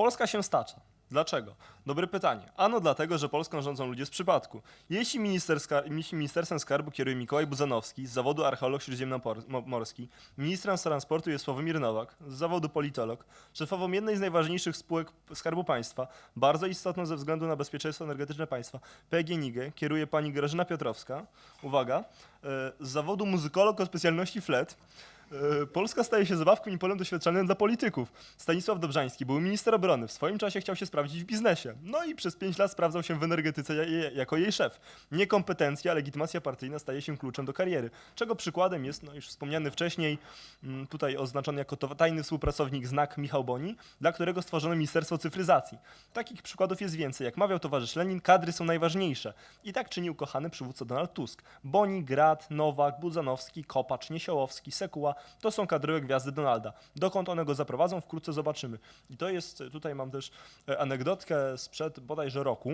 Polska się stacza. Dlaczego? Dobre pytanie. Ano dlatego, że Polską rządzą ludzie z przypadku. Jeśli, minister ska- jeśli Ministerstwem Skarbu kieruje Mikołaj Buzanowski z zawodu archeolog śródziemnomorski, ministrem transportu jest Sławomir Nowak z zawodu politolog, szefową jednej z najważniejszych spółek Skarbu Państwa, bardzo istotną ze względu na bezpieczeństwo energetyczne państwa, PGNiG, kieruje pani Grażyna Piotrowska, uwaga, e, z zawodu muzykolog o specjalności flet, Polska staje się zabawką i polem doświadczalnym dla polityków. Stanisław Dobrzański był minister obrony. W swoim czasie chciał się sprawdzić w biznesie. No i przez pięć lat sprawdzał się w energetyce ja- ja- jako jej szef. Niekompetencja, legitymacja partyjna staje się kluczem do kariery. Czego przykładem jest, no już wspomniany wcześniej, mm, tutaj oznaczony jako tajny współpracownik znak Michał Boni, dla którego stworzono Ministerstwo Cyfryzacji. Takich przykładów jest więcej. Jak mawiał towarzysz Lenin, kadry są najważniejsze. I tak czynił kochany przywódca Donald Tusk. Boni, Grad, Nowak, Budzanowski, Kopacz, Niesiołowski, Sekuła to są kadrowe gwiazdy Donalda. Dokąd one go zaprowadzą, wkrótce zobaczymy. I to jest, tutaj mam też e, anegdotkę sprzed bodajże roku.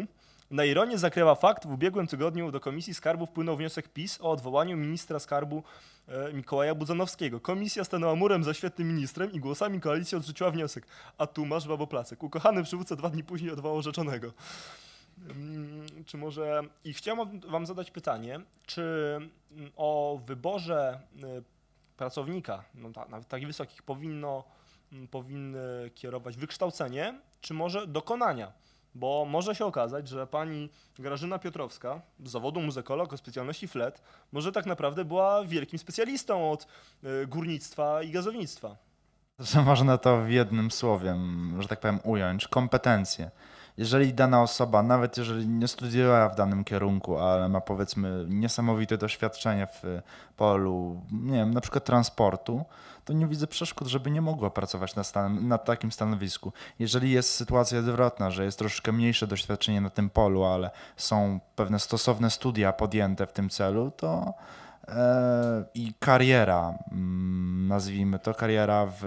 Na ironię zakrywa fakt, w ubiegłym tygodniu do Komisji Skarbu wpłynął wniosek PiS o odwołaniu ministra skarbu e, Mikołaja Budzanowskiego. Komisja stanęła murem za świetnym ministrem i głosami koalicji odrzuciła wniosek. A tu masz baboplacek. Ukochany przywódca dwa dni później odwołał rzeczonego. Mm, Czy może. I chciałem Wam zadać pytanie, czy mm, o wyborze pracownika, no, nawet takich wysokich, powinno, mm, powinny kierować wykształcenie, czy może dokonania? Bo może się okazać, że pani Grażyna Piotrowska z zawodu muzykolog o specjalności flet może tak naprawdę była wielkim specjalistą od y, górnictwa i gazownictwa. Można to w jednym słowie, m, że tak powiem, ująć. Kompetencje. Jeżeli dana osoba, nawet jeżeli nie studiowała w danym kierunku, ale ma powiedzmy niesamowite doświadczenie w polu, nie wiem, na przykład transportu, to nie widzę przeszkód, żeby nie mogła pracować na, stan- na takim stanowisku. Jeżeli jest sytuacja odwrotna, że jest troszeczkę mniejsze doświadczenie na tym polu, ale są pewne stosowne studia podjęte w tym celu, to e, i kariera, mm, nazwijmy to, kariera w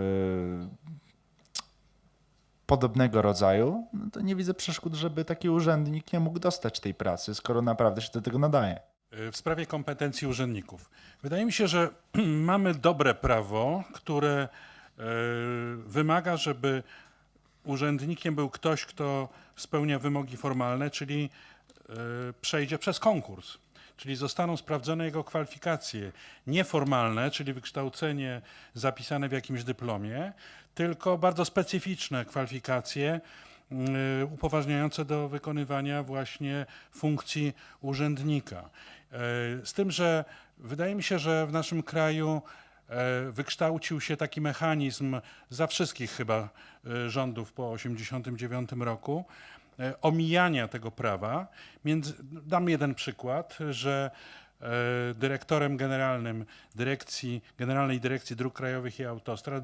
podobnego rodzaju, no to nie widzę przeszkód, żeby taki urzędnik nie mógł dostać tej pracy, skoro naprawdę się do tego nadaje. W sprawie kompetencji urzędników. Wydaje mi się, że mamy dobre prawo, które e, wymaga, żeby urzędnikiem był ktoś, kto spełnia wymogi formalne, czyli e, przejdzie przez konkurs. Czyli zostaną sprawdzone jego kwalifikacje nieformalne, czyli wykształcenie zapisane w jakimś dyplomie, tylko bardzo specyficzne kwalifikacje y, upoważniające do wykonywania właśnie funkcji urzędnika. E, Z tym, że wydaje mi się, że w naszym kraju e, wykształcił się taki mechanizm za wszystkich chyba rządów po 1989 roku omijania tego prawa. Między, dam jeden przykład, że dyrektorem generalnym dyrekcji, Generalnej Dyrekcji Dróg Krajowych i Autostrad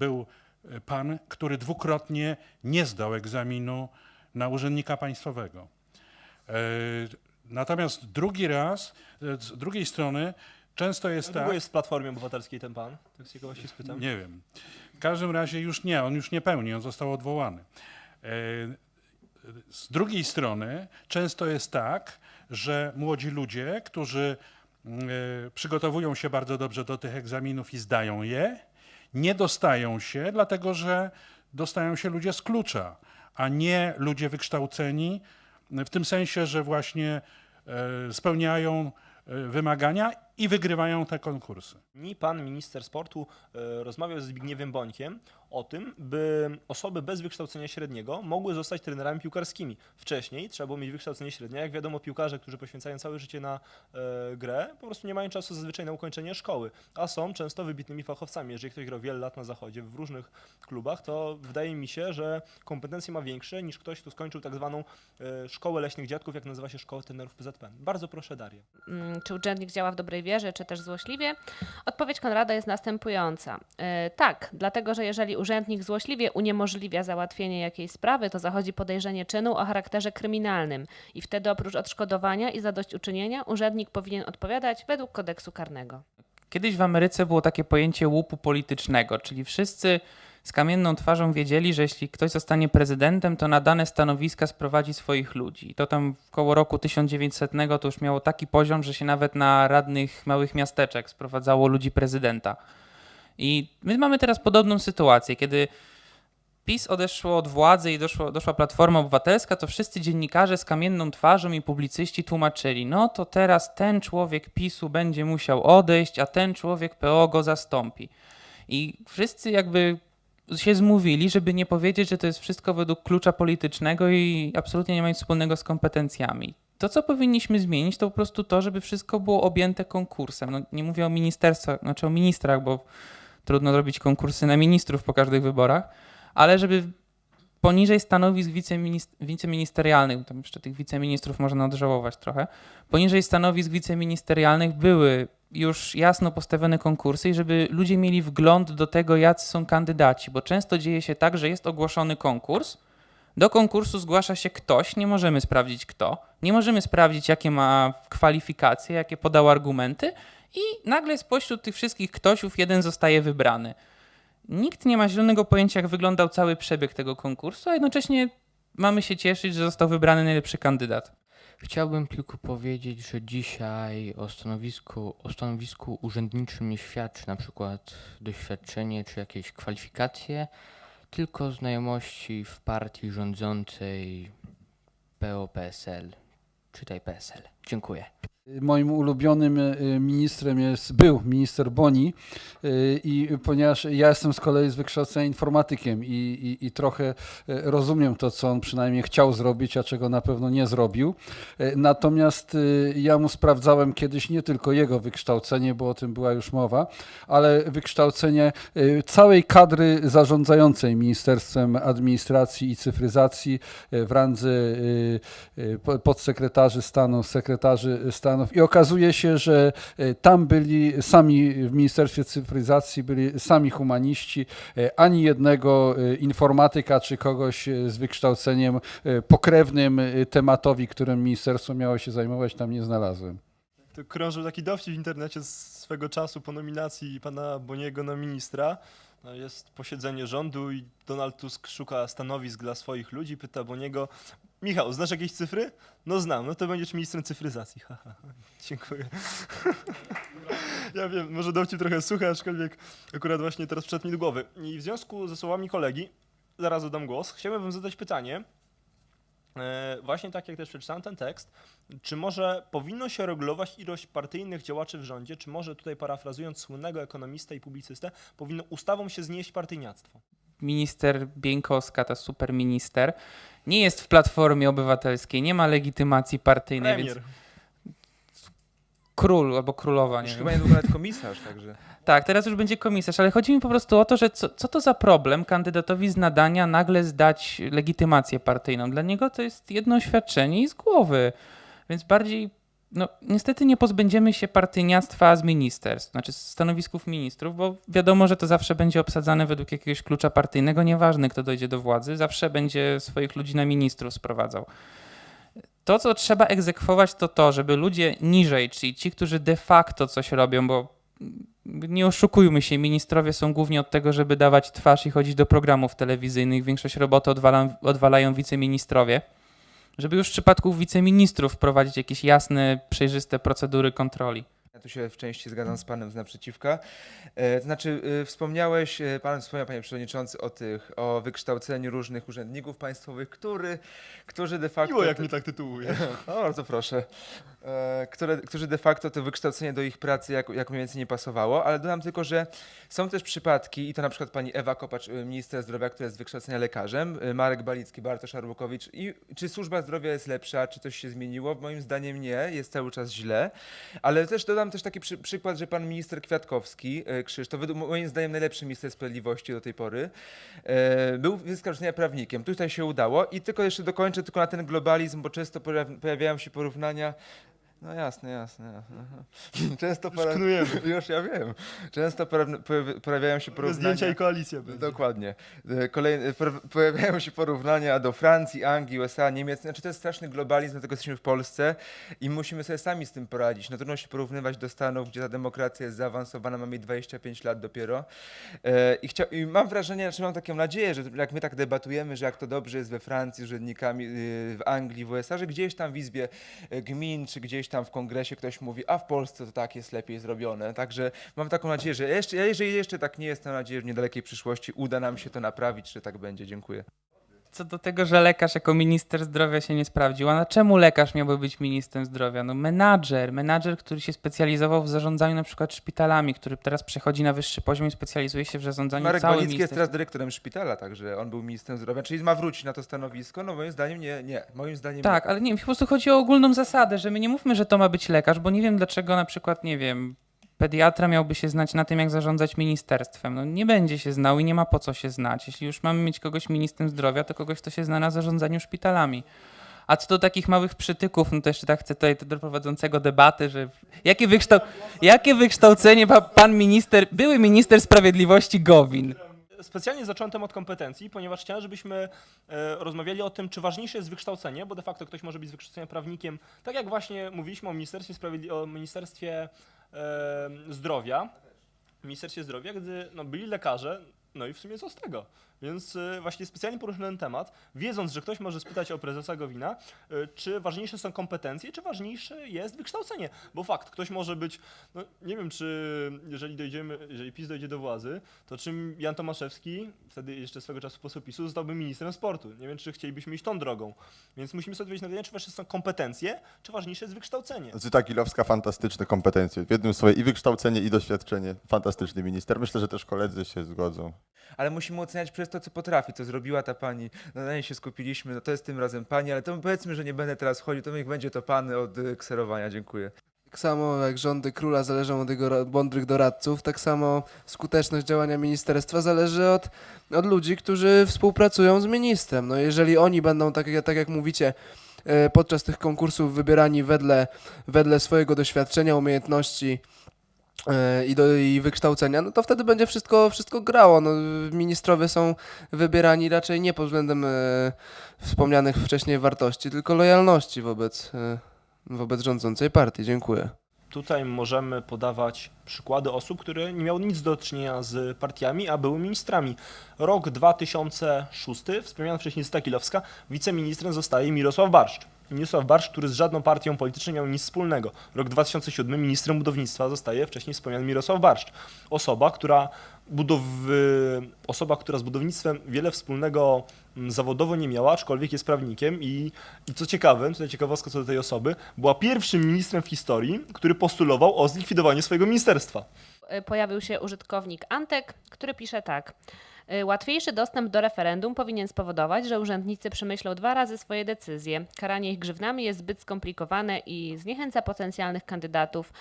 był e, pan, który dwukrotnie nie zdał egzaminu na urzędnika państwowego. E, Natomiast drugi raz, e, z drugiej strony, często jest tak. długo jest w Platformie Obywatelskiej ten pan? Tak z ciekawości spytam. Nie wiem. W każdym razie już nie, on już nie pełni, on został odwołany. Z drugiej strony często jest tak, że młodzi ludzie, którzy mm, przygotowują się bardzo dobrze do tych egzaminów i zdają je, nie dostają się, dlatego że dostają się ludzie z klucza, a nie ludzie wykształceni w tym sensie, że właśnie e, spełniają e, wymagania i wygrywają te konkursy. Ni pan minister sportu e, rozmawiał ze Zbigniewem Bońkiem o tym, by osoby bez wykształcenia średniego mogły zostać trenerami piłkarskimi. Wcześniej trzeba było mieć wykształcenie średnie. Jak wiadomo, piłkarze, którzy poświęcają całe życie na e, grę, po prostu nie mają czasu zazwyczaj na ukończenie szkoły, a są często wybitnymi fachowcami. Jeżeli ktoś grał wiele lat na zachodzie w różnych klubach, to wydaje mi się, że kompetencje ma większe niż ktoś, kto skończył tak zwaną e, szkołę leśnych dziadków, jak nazywa się szkoła trenerów PZPN. Bardzo proszę Darię. Mm, czy urzędnik działa w dobrej wierze, czy też złośliwie? Odpowiedź Konrada jest następująca. E, tak, dlatego że jeżeli urzędnik złośliwie uniemożliwia załatwienie jakiejś sprawy, to zachodzi podejrzenie czynu o charakterze kryminalnym i wtedy oprócz odszkodowania i zadośćuczynienia urzędnik powinien odpowiadać według kodeksu karnego. Kiedyś w Ameryce było takie pojęcie łupu politycznego, czyli wszyscy z kamienną twarzą wiedzieli, że jeśli ktoś zostanie prezydentem, to na dane stanowiska sprowadzi swoich ludzi. I to tam koło roku 1900 to już miało taki poziom, że się nawet na radnych małych miasteczek sprowadzało ludzi prezydenta. I my mamy teraz podobną sytuację, kiedy PiS odeszło od władzy i doszło, doszła Platforma Obywatelska, to wszyscy dziennikarze z kamienną twarzą i publicyści tłumaczyli, no to teraz ten człowiek PiSu będzie musiał odejść, a ten człowiek PO go zastąpi. I wszyscy jakby się zmówili, żeby nie powiedzieć, że to jest wszystko według klucza politycznego i absolutnie nie ma nic wspólnego z kompetencjami. To, co powinniśmy zmienić, to po prostu to, żeby wszystko było objęte konkursem. No, nie mówię o ministerstwach, znaczy o ministrach, bo trudno zrobić konkursy na ministrów po każdych wyborach, ale żeby poniżej stanowisk wiceminist- wiceministerialnych, tam jeszcze tych wiceministrów można odżałować trochę, poniżej stanowisk wiceministerialnych były już jasno postawione konkursy i żeby ludzie mieli wgląd do tego, jacy są kandydaci, bo często dzieje się tak, że jest ogłoszony konkurs, do konkursu zgłasza się ktoś, nie możemy sprawdzić kto, nie możemy sprawdzić jakie ma kwalifikacje, jakie podał argumenty i nagle spośród tych wszystkich ktośów jeden zostaje wybrany. Nikt nie ma zielonego pojęcia, jak wyglądał cały przebieg tego konkursu, a jednocześnie mamy się cieszyć, że został wybrany najlepszy kandydat. Chciałbym tylko powiedzieć, że dzisiaj o stanowisku, o stanowisku urzędniczym nie świadczy na przykład doświadczenie czy jakieś kwalifikacje, tylko znajomości w partii rządzącej PO-PSL, czytaj PSL. Dziękuję. Moim ulubionym y, ministrem jest, był minister Boni y, i ponieważ ja jestem z kolei z wykształcenia informatykiem i, i, i trochę y, rozumiem to, co on przynajmniej chciał zrobić, a czego na pewno nie zrobił. Natomiast ja mu sprawdzałem kiedyś nie tylko jego wykształcenie, bo o tym była już mowa, ale wykształcenie całej kadry zarządzającej Ministerstwem Administracji i Cyfryzacji w randze po- podsekretarzy stanu, sekretarzy i okazuje się, że y, tam byli sami w Ministerstwie Cyfryzacji, byli sami humaniści, y, ani jednego y, informatyka czy kogoś z wykształceniem pokrewnym tematowi, którym ministerstwo miało się zajmować, tam nie znalazłem. To krążył taki dowcip w internecie z swego czasu po nominacji pana Boniego na ministra. No, jest posiedzenie rządu i Donald Tusk szuka stanowisk dla swoich ludzi, pyta Boniego, Michał, znasz jakieś cyfry? No znam, no to będziesz ministrem cyfryzacji. Haha, dziękuję. ja wiem, może dowcip trochę suchy, aczkolwiek akurat właśnie teraz przyszedł mi do głowy. I w związku ze słowami kolegi, zaraz oddam głos, chciałbym wam zadać pytanie, właśnie tak jak też przeczytałem ten tekst, czy może powinno się regulować ilość partyjnych działaczy w rządzie? Czy może tutaj parafrazując słynnego ekonomistę i publicystę, powinno ustawą się znieść partyjniactwo? Minister Bieńkowska, ta super minister, nie jest w Platformie Obywatelskiej, nie ma legitymacji partyjnej, Premier. więc król albo królowa, nie Już wiem. chyba niedługo nawet komisarz, także. Tak, teraz już będzie komisarz, ale chodzi mi po prostu o to, że co, co to za problem kandydatowi z nadania nagle zdać legitymację partyjną? Dla niego to jest jedno oświadczenie i z głowy. Więc bardziej, no niestety nie pozbędziemy się partyjniactwa z ministerstw, znaczy z stanowisków ministrów, bo wiadomo, że to zawsze będzie obsadzane według jakiegoś klucza partyjnego, nieważne kto dojdzie do władzy, zawsze będzie swoich ludzi na ministrów sprowadzał. To, co trzeba egzekwować, to to, żeby ludzie niżej, czyli ci, którzy de facto coś robią, bo nie oszukujmy się, ministrowie są głównie od tego, żeby dawać twarz i chodzić do programów telewizyjnych. Większość roboty odwalają wiceministrowie. Żeby już w przypadku wiceministrów wprowadzić jakieś jasne, przejrzyste procedury kontroli. Ja tu się w części zgadzam z panem z naprzeciwka. E, to znaczy, e, wspomniałeś, e, pan wspomniał, panie przewodniczący, o tych, o wykształceniu różnych urzędników państwowych, który, którzy de facto. Miło, jak mnie tak tytułuje. No, bardzo proszę. Które, którzy de facto to wykształcenie do ich pracy jak, jak mniej więcej nie pasowało, ale dodam tylko, że są też przypadki, i to na przykład pani Ewa Kopacz, minister zdrowia, która jest z wykształcenia lekarzem, Marek Balicki, Bartosz Arbukowicz. I czy służba zdrowia jest lepsza, czy coś się zmieniło? Moim zdaniem nie, jest cały czas źle. Ale też dodam też taki przy, przykład, że pan minister Kwiatkowski, e, Krzysztof, według moim zdaniem najlepszy minister sprawiedliwości do tej pory, e, był z wykształcenia prawnikiem. Tutaj się udało i tylko jeszcze dokończę tylko na ten globalizm, bo często pojaw- pojawiają się porównania. No jasne, jasne. jasne. Często Już knujemy. Już ja wiem. Często pojawiają się porównania. zdjęcia i koalicja będzie. Dokładnie. E, Kolejne, pojawiają się porównania do Francji, Anglii, USA, Niemiec. Znaczy to jest straszny globalizm, dlatego jesteśmy w Polsce i musimy sobie sami z tym poradzić. No trudno się porównywać do Stanów, gdzie ta demokracja jest zaawansowana, mamy 25 lat dopiero. E, I, chcia- I mam wrażenie, znaczy mam taką nadzieję, że jak my tak debatujemy, że jak to dobrze jest we Francji z urzędnikami, y, w Anglii, w USA, że gdzieś tam w Izbie e, Gmin, czy gdzieś tam w kongresie ktoś mówi, a w Polsce to tak jest lepiej zrobione. Także mam taką nadzieję, że jeszcze, jeżeli jeszcze tak nie jest, to mam nadzieję, że w niedalekiej przyszłości uda nam się to naprawić, że tak będzie. Dziękuję. Co do tego, że lekarz jako minister zdrowia się nie sprawdził. A na czemu lekarz miałby być ministrem zdrowia? No menadżer, menadżer, który się specjalizował w zarządzaniu na przykład szpitalami, który teraz przechodzi na wyższy poziom i specjalizuje się w zarządzaniu Marek całym Balicki jest teraz dyrektorem szpitala, także on był ministrem zdrowia, czyli ma wrócić na to stanowisko. No moim zdaniem nie, nie. Moim zdaniem Tak, ale nie, po prostu chodzi o ogólną zasadę, że my nie mówmy, że to ma być lekarz, bo nie wiem dlaczego na przykład, nie wiem, pediatra miałby się znać na tym, jak zarządzać ministerstwem. No nie będzie się znał i nie ma po co się znać. Jeśli już mamy mieć kogoś ministrem zdrowia, to kogoś, kto się zna na zarządzaniu szpitalami. A co do takich małych przytyków, no to jeszcze tak chcę tutaj do prowadzącego debaty, że jakie, wykształ... jakie wykształcenie ma pan minister, były minister sprawiedliwości Gowin? Specjalnie zacząłem temat kompetencji, ponieważ chciałem, żebyśmy e, rozmawiali o tym, czy ważniejsze jest wykształcenie, bo de facto ktoś może być z wykształcenia prawnikiem, tak jak właśnie mówiliśmy o Ministerstwie, Sprawiedli- o Ministerstwie Zdrowia, Ministerstwie Zdrowia, gdy no, byli lekarze, no i w sumie co z tego? Więc e, właśnie specjalnie poruszyłem temat, wiedząc, że ktoś może spytać o prezesa Gowina, e, czy ważniejsze są kompetencje, czy ważniejsze jest wykształcenie. Bo fakt, ktoś może być, no nie wiem, czy jeżeli dojdziemy, jeżeli PiS dojdzie do władzy, to czym Jan Tomaszewski, wtedy jeszcze swego czasu poseł PiSu, zostałby ministrem sportu. Nie wiem, czy chcielibyśmy iść tą drogą. Więc musimy sobie odpowiedzieć na pytanie, czy ważniejsze są kompetencje, czy ważniejsze jest wykształcenie. Zyta Gilowska, fantastyczne kompetencje. W jednym swoje i wykształcenie, i doświadczenie. Fantastyczny minister. Myślę, że też koledzy się zgodzą. Ale musimy oceniać przez to, co potrafi, co zrobiła ta pani. No, na niej się skupiliśmy, no to jest tym razem pani, ale to powiedzmy, że nie będę teraz wchodził, to niech będzie to pan od y, kserowania. Dziękuję. Tak samo jak rządy króla zależą od jego mądrych doradców, tak samo skuteczność działania ministerstwa zależy od, od ludzi, którzy współpracują z ministrem. No jeżeli oni będą, tak, tak jak mówicie, e, podczas tych konkursów wybierani wedle, wedle swojego doświadczenia, umiejętności i, do, i wykształcenia, no to wtedy będzie wszystko, wszystko grało. No, ministrowie są wybierani raczej nie pod względem e, wspomnianych wcześniej wartości, tylko lojalności wobec, e, wobec rządzącej partii. Dziękuję. Tutaj możemy podawać przykłady osób, które nie miały nic do czynienia z partiami, a były ministrami. Rok 2006, wspomniana wcześniej Zyta Kilowska, wiceministrem zostaje Mirosław Barszcz. Mirosław Barszcz, który z żadną partią polityczną nie miał nic wspólnego. Rok 2007 ministrem budownictwa zostaje wcześniej wspomniany Mirosław Barszcz. Osoba, która budowy, osoba, która z budownictwem wiele wspólnego mm, zawodowo nie miała, aczkolwiek jest prawnikiem i, i co ciekawe, tutaj ciekawostka co do tej osoby, była pierwszym ministrem w historii, który postulował o zlikwidowanie swojego ministerstwa. y, pojawił się użytkownik Antek, który pisze tak. Y, Łatwiejszy dostęp do referendum powinien spowodować, że urzędnicy przemyślą dwa razy swoje decyzje. Karanie ich grzywnami jest zbyt skomplikowane i zniechęca potencjalnych kandydatów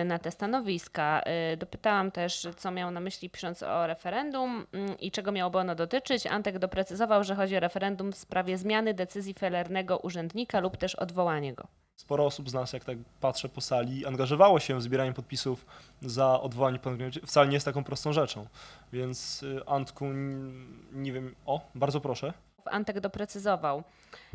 y, na te stanowiska. Y, Dopytałam też, co miał na myśli pisząc o referendum mm, i czego miałoby ono dotyczyć. Antek doprecyzował, że chodzi o referendum w sprawie zmiany decyzji felernego urzędnika lub też odwołanie go. Sporo osób z nas, jak tak patrzę po sali, angażowało się w zbieranie podpisów za odwołanie pana Gniewocia. Wcale nie jest taką prostą rzeczą. Więc y, Antku, nie wiem, o, bardzo proszę. Antek doprecyzował.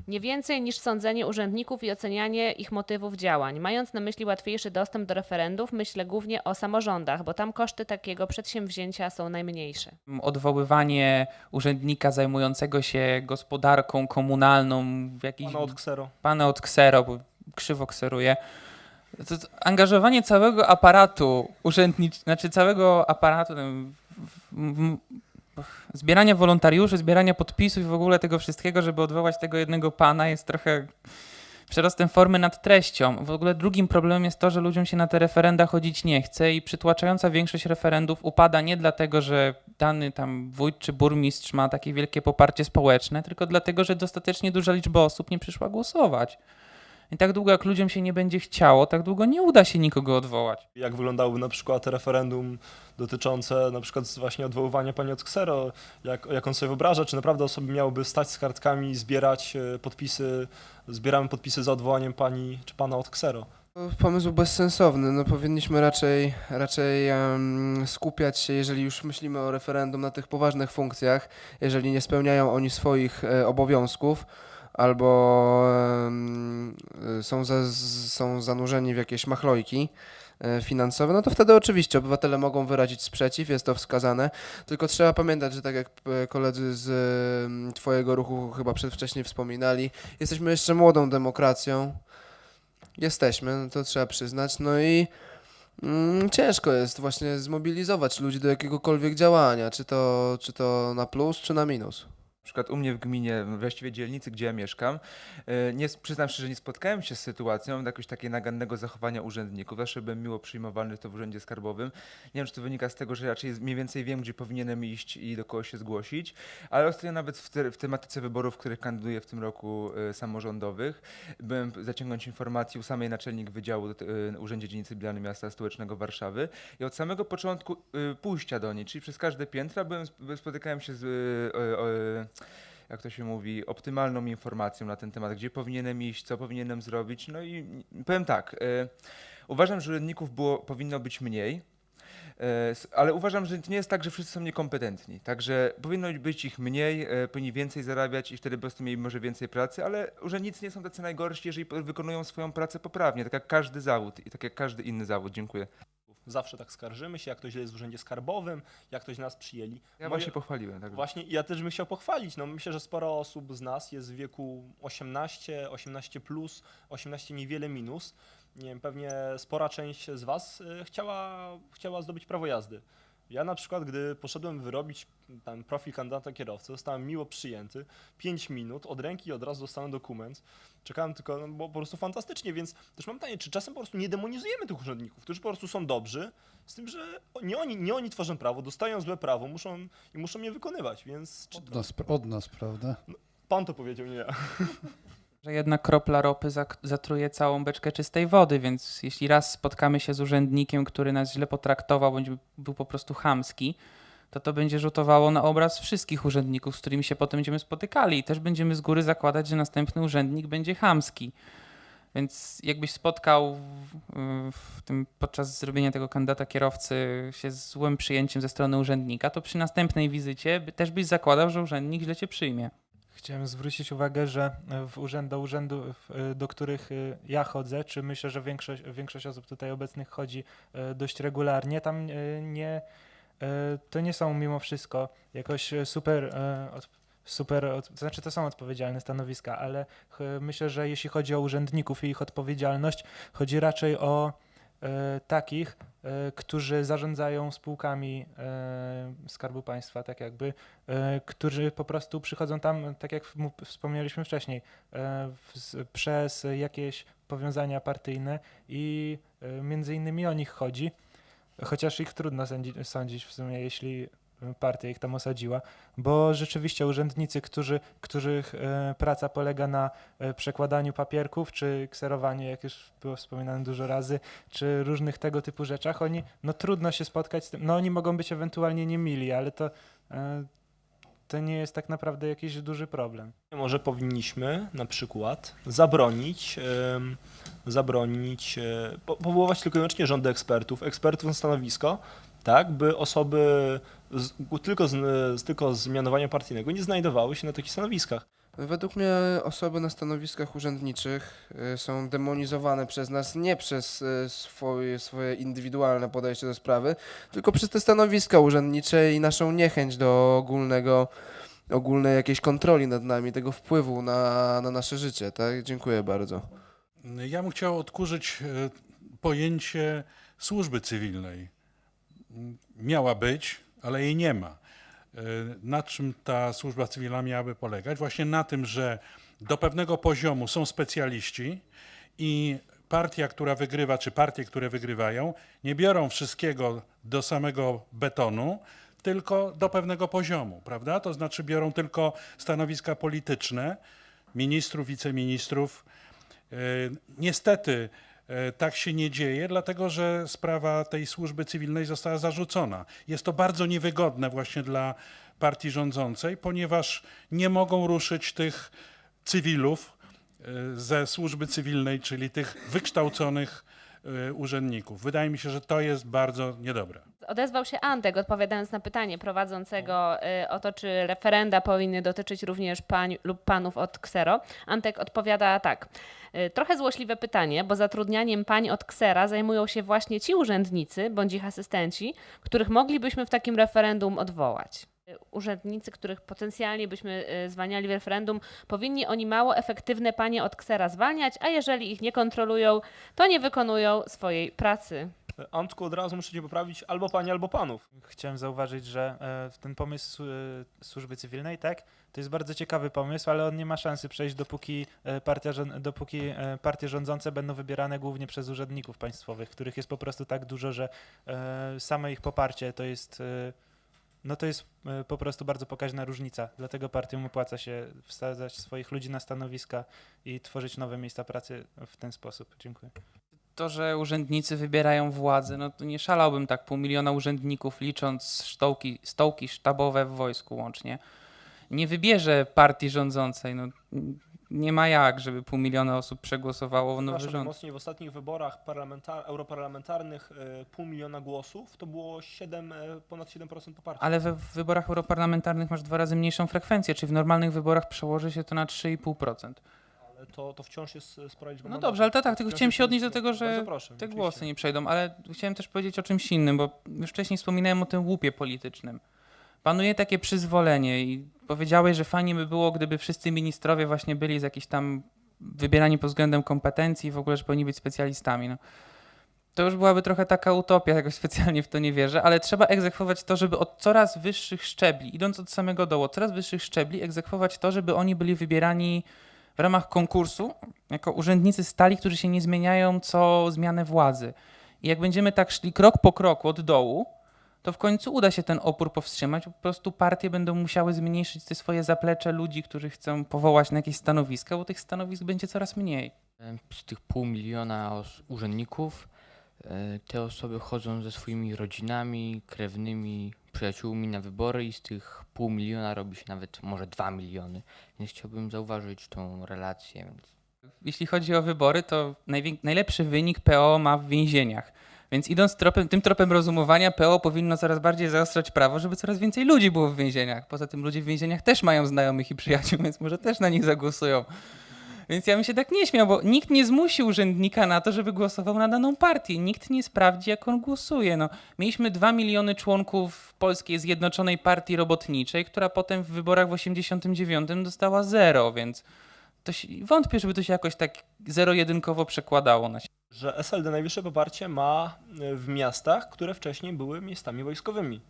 Nie więcej niż sądzenie urzędników i ocenianie ich motywów działań. Mając na myśli łatwiejszy dostęp do referendów, myślę głównie o samorządach, bo tam koszty takiego przedsięwzięcia są najmniejsze. Odwoływanie urzędnika zajmującego się gospodarką komunalną w jakiś Pana od Ksero. pana od ksero, bo krzywo kseruje. To, to angażowanie całego aparatu urzędniczego, znaczy całego aparatu w, w, w, zbierania wolontariuszy, zbierania podpisów i w ogóle tego wszystkiego, żeby odwołać tego jednego pana jest trochę przerostem formy nad treścią. W ogóle drugim problemem jest to, że ludziom się na te referenda chodzić nie chce i przytłaczająca większość referendów upada nie dlatego, że dany tam wójt czy burmistrz ma takie wielkie poparcie społeczne, tylko dlatego, że dostatecznie duża liczba osób nie przyszła głosować. I tak długo jak ludziom się nie będzie chciało, tak długo nie uda się nikogo odwołać. Jak wyglądałoby na przykład referendum dotyczące na przykład właśnie odwoływania pani od Ksero, jak, jak on sobie wyobraża, czy naprawdę osoby miałyby stać z kartkami i zbierać e, podpisy, zbieramy podpisy za odwołaniem pani czy pana od Ksero. Pomysł bezsensowny. No, powinniśmy raczej, raczej em, skupiać się, jeżeli już myślimy o referendum, na tych poważnych funkcjach, jeżeli nie spełniają oni swoich e, obowiązków albo e, są, za, są zanurzeni w jakieś machlojki e, finansowe, no to wtedy oczywiście obywatele mogą wyrazić sprzeciw, jest to wskazane, tylko trzeba pamiętać, że tak jak e, koledzy z Twojego ruchu chyba przedwcześnie wspominali, jesteśmy jeszcze młodą demokracją, jesteśmy, no to trzeba przyznać. No i mm, ciężko jest właśnie zmobilizować ludzi do jakiegokolwiek działania, czy to, czy to na plus, czy na minus. Na przykład u mnie w gminie, właściwie dzielnicy, gdzie ja mieszkam, e, nie, przyznam szczerze, nie spotkałem się z sytuacją jakiegoś takiego nagannego zachowania urzędników. Zawsze byłem miło przyjmowany to w urzędzie skarbowym. Nie wiem, czy to wynika z tego, że raczej mniej więcej wiem, gdzie powinienem iść i do kogo się zgłosić, ale ostatnio nawet w, te, w tematyce wyborów, w których kandyduję w tym roku e, samorządowych, byłem zaciągnąć informacji u samej naczelnik Wydziału e, Urzędzie Dzielnicy Bilany Miasta Stołecznego Warszawy i od samego początku e, pójścia do niej, czyli przez każde piętra, byłem, spotykałem się z e, e, e, jak to się mówi, optymalną informacją na ten temat, gdzie powinienem iść, co powinienem zrobić. No i powiem tak, e, uważam, że urzędników było, powinno być mniej. s- Ale uważam, że nie jest tak, że wszyscy są niekompetentni. Także powinno być ich mniej, e, powinni więcej zarabiać i wtedy po prostu mieli może więcej pracy, ale urzędnicy nie są tacy najgorsi, jeżeli wykonują swoją pracę poprawnie, tak jak każdy zawód i tak jak każdy inny zawód. Dziękuję. Zawsze tak skarżymy się, jak ktoś źle jest w urzędzie skarbowym, jak ktoś nas przyjęli. Ja Moje- właśnie pochwaliłem. Tak. Właśnie ja też bym chciał pochwalić. No, myślę, że sporo osób z nas jest w wieku 18, 18 plus, 18 niewiele minus. Nie wiem, pewnie spora część z Was y, chciała, chciała zdobyć prawo jazdy. Ja na przykład, gdy poszedłem wyrobić ten profil kandydata kierowcy, zostałem miło przyjęty. 5 minut, od ręki od razu dostałem dokument. Czekałem tylko, no, bo po prostu fantastycznie, więc też mam pytanie, czy czasem po prostu nie demonizujemy tych urzędników, którzy po prostu są dobrzy, z tym, że nie oni, nie oni tworzą prawo, dostają złe prawo, muszą i muszą je wykonywać, więc Od nas, od nas prawda? pan to powiedział, nie ja. że jedna kropla ropy zatruje całą beczkę czystej wody, więc jeśli raz spotkamy się z urzędnikiem, który nas źle potraktował, bądź był po prostu chamski, to to będzie rzutowało na obraz wszystkich urzędników, z którymi się potem będziemy spotykali i też będziemy z góry zakładać, że następny urzędnik będzie chamski. Więc jakbyś spotkał w, tym, podczas zrobienia tego kandydata kierowcy się z złym przyjęciem ze strony urzędnika, to przy następnej wizycie też byś zakładał, że urzędnik źle cię przyjmie. Chciałem zwrócić uwagę, że w urzęd, do urzędów, e, do których e, ja chodzę, czy myślę, że większość, większość osób tutaj obecnych chodzi e, dość regularnie, tam e, nie, e, to nie są mimo wszystko jakoś e, super, e, super, to znaczy to są odpowiedzialne stanowiska, ale myślę, że jeśli chodzi o urzędników i ich odpowiedzialność, chodzi raczej o e, takich, e, którzy zarządzają spółkami e, Skarbu Państwa, tak jakby, e, którzy po prostu przychodzą tam, tak jak wspomnieliśmy wcześniej, e, przez jakieś powiązania partyjne i e, między innymi o nich chodzi, chociaż ich trudno sądzi, sądzić w sumie, jeśli partia ich tam osadziła, bo rzeczywiście urzędnicy, którzy, których e, praca polega na e, przekładaniu papierków, czy kserowaniu, jak już było wspominane dużo razy, czy różnych tego typu rzeczach, oni, no trudno się spotkać z tym, no oni mogą być ewentualnie niemili, ale to, e, to nie jest tak naprawdę jakiś duży problem. Może powinniśmy na przykład zabronić, zabronić, po- powoływać tylko i wyłącznie rządy ekspertów, ekspertów na stanowisko, tak, by osoby z, tylko, z, tylko z mianowania partyjnego nie znajdowały się na takich stanowiskach. Według mnie osoby na stanowiskach urzędniczych y, są demonizowane przez nas nie przez y, swoje, swoje indywidualne podejście do sprawy, tylko przez te stanowiska urzędnicze i naszą niechęć do ogólnego, ogólnej jakiejś kontroli nad nami, tego wpływu na, na nasze życie. Tak? Dziękuję bardzo. Ja bym chciał odkurzyć e, pojęcie służby cywilnej. Miała być, ale jej nie ma. E, Na czym ta służba cywilna miałaby polegać? Właśnie na tym, że do pewnego poziomu są specjaliści i partia, która wygrywa, czy partie, które wygrywają, nie biorą wszystkiego do samego betonu, tylko do pewnego poziomu, prawda? To znaczy biorą tylko stanowiska polityczne, ministrów, wiceministrów, E, Niestety tak się nie dzieje, dlatego że sprawa tej służby cywilnej została zarzucona. Jest to bardzo niewygodne właśnie dla partii rządzącej, ponieważ nie mogą ruszyć tych cywilów e, ze służby cywilnej, czyli tych wykształconych e, urzędników. Wydaje mi się, że to jest bardzo niedobre. Odezwał się Antek, odpowiadając na pytanie prowadzącego y, o to, czy referenda powinny dotyczyć również pań lub panów od Ksero. Antek odpowiada tak. Y, Trochę złośliwe pytanie, bo zatrudnianiem pań od Ksera zajmują się właśnie ci urzędnicy bądź ich asystenci, których moglibyśmy w takim referendum odwołać. Urzędnicy, których potencjalnie byśmy y, zwalniali w referendum, powinni oni mało efektywne panie od ksera zwalniać, a jeżeli ich nie kontrolują, to nie wykonują swojej pracy. Antku, od razu muszę cię poprawić, albo pani, albo panów. Chciałem zauważyć, że e, ten pomysł e, służby cywilnej, tak, to jest bardzo ciekawy pomysł, ale on nie ma szansy przejść, dopóki, e, partia, dopóki e, partie rządzące będą wybierane głównie przez urzędników państwowych, których jest po prostu tak dużo, że e, same ich poparcie to jest, e, no to jest e, po prostu bardzo pokaźna różnica. Dlatego partiom opłaca się wsadzać swoich ludzi na stanowiska i tworzyć nowe miejsca pracy w ten sposób. Dziękuję. To, że urzędnicy wybierają władzę, no to nie szalałbym tak pół miliona urzędników licząc stołki, stołki sztabowe w wojsku łącznie. Nie wybierze partii rządzącej, no nie ma jak, żeby pół miliona osób przegłosowało nowy rząd. mocniej, w ostatnich wyborach parlamentar- europarlamentarnych e, pół miliona głosów to było 7, e, ponad 7% poparcia. Ale we w wyborach europarlamentarnych masz dwa razy mniejszą frekwencję, czyli w normalnych wyborach przełoży się to na 3,5%. Ale to, to wciąż jest e, spora liczba No mandatów. dobrze, ale to tak, tylko Wciąż chciałem jest się odnieść do liczba- tego, że Bardzo proszę, te oczywiście. głosy nie przejdą, ale chciałem też powiedzieć o czymś innym, bo już wcześniej wspominałem o tym łupie politycznym. Panuje takie przyzwolenie i powiedziałeś, że fajnie by było, gdyby wszyscy ministrowie właśnie byli z jakichś tam wybierani pod względem kompetencji i w ogóle, że powinni być specjalistami. No. To już byłaby trochę taka utopia, jakoś specjalnie w to nie wierzę, ale trzeba egzekwować to, żeby od coraz wyższych szczebli, idąc od samego dołu, od coraz wyższych szczebli, egzekwować to, żeby oni byli wybierani w ramach konkursu jako urzędnicy stali, którzy się nie zmieniają co zmianę władzy. I jak będziemy tak szli krok po kroku od dołu, to w końcu uda się ten opór powstrzymać. Po prostu partie będą musiały zmniejszyć te swoje zaplecze ludzi, którzy chcą powołać na jakieś stanowiska, bo tych stanowisk będzie coraz mniej. Z tych pół miliona urzędników e, te osoby chodzą ze swoimi rodzinami, krewnymi, przyjaciółmi na wybory i z tych pół miliona robi się nawet może dwa miliony. Więc chciałbym zauważyć tą relację. Jeśli chodzi o wybory, to najlepszy wynik PO ma w więzieniach. Więc idąc tropem, tym tropem rozumowania, PO powinno coraz bardziej zaostrzać prawo, żeby coraz więcej ludzi było w więzieniach. Poza tym ludzie w więzieniach też mają znajomych i przyjaciół, więc może też na nich zagłosują. Więc ja bym się tak nie śmiał, bo nikt nie zmusi urzędnika na to, żeby głosował na daną partię. Nikt nie sprawdzi, jak on głosuje. No, mieliśmy 2 miliony członków Polskiej Zjednoczonej Partii Robotniczej, która potem w wyborach w 89 dostała zero, więc to się, wątpię, żeby to się jakoś tak zero-jedynkowo przekładało na Że SLD najwyższe poparcie ma e, w miastach, które wcześniej były miastami wojskowymi.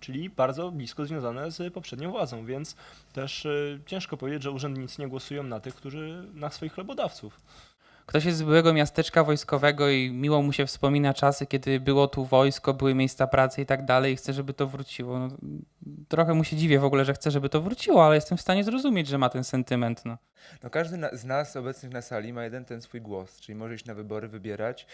Czyli bardzo blisko związane z poprzednią władzą, więc też e, ciężko powiedzieć, że urzędnicy nie głosują na tych, którzy na swoich chlebodawców. Ktoś jest z byłego miasteczka wojskowego i miło mu się wspomina czasy, kiedy było tu wojsko, były miejsca pracy i tak dalej i chce, żeby to wróciło. No, trochę mu się dziwię w ogóle, że chce, żeby to wróciło, ale jestem w stanie zrozumieć, że ma ten sentyment. No. No każdy na, z nas obecnych na sali ma jeden ten swój głos, czyli może iść na wybory, wybierać.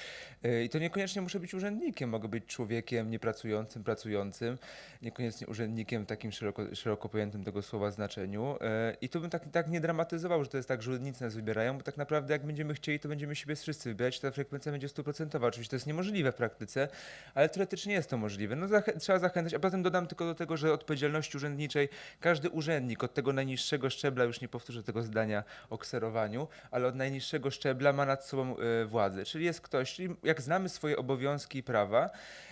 Yy, I to niekoniecznie muszę być urzędnikiem, mogę być człowiekiem niepracującym, pracującym, niekoniecznie urzędnikiem w takim szeroko, szeroko pojętym tego słowa znaczeniu. Yy, I tu bym tak, tak nie dramatyzował, że to jest tak, że urzędnicy nas wybierają, bo tak naprawdę jak będziemy chcieli, to będziemy siebie wszyscy wybierać, ta frekwencja będzie stuprocentowa. Oczywiście to jest niemożliwe w praktyce, ale teoretycznie jest to możliwe. No trzeba zachęcać, a potem dodam tylko do tego, że odpowiedzialności urzędniczej każdy urzędnik od tego najniższego szczebla, już nie powtórzę tego zdania o kserowaniu, ale od najniższego szczebla ma nad sobą e, władzę. Czyli jest ktoś, czyli jak znamy swoje obowiązki i prawa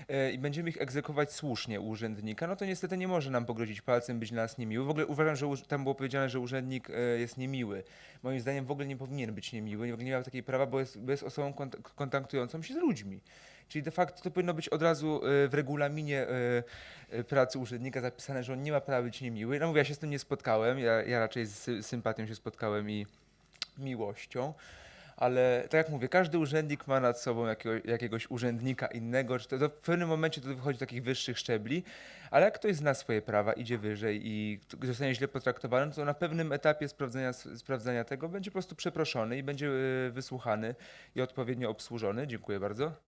e, i będziemy ich egzekwować słusznie u urzędnika, no to niestety nie może nam pogrozić palcem, być dla nas niemiły. W ogóle uważam, że tam było powiedziane, że urzędnik e, jest niemiły. Moim zdaniem w ogóle nie powinien być niemiły, nie miał takiej prawa, bo jest, bo jest osobą kont- kontaktującą się z ludźmi. Czyli de facto to powinno być od razu e, w regulaminie e, e, pracy urzędnika zapisane, że on nie ma prawa być niemiły. No mówię, ja się z tym nie spotkałem, ja, ja raczej z sy- sympatią się spotkałem i miłością. Ale tak jak mówię, każdy urzędnik ma nad sobą jakiego, jakiegoś urzędnika innego, czy to, to w pewnym momencie to wychodzi do takich wyższych szczebli, ale jak ktoś zna swoje prawa, idzie wyżej i zostanie źle potraktowany, to na pewnym etapie sprawdzenia, s- sprawdzania tego będzie po prostu przeproszony i będzie wysłuchany i odpowiednio obsłużony. Dziękuję bardzo.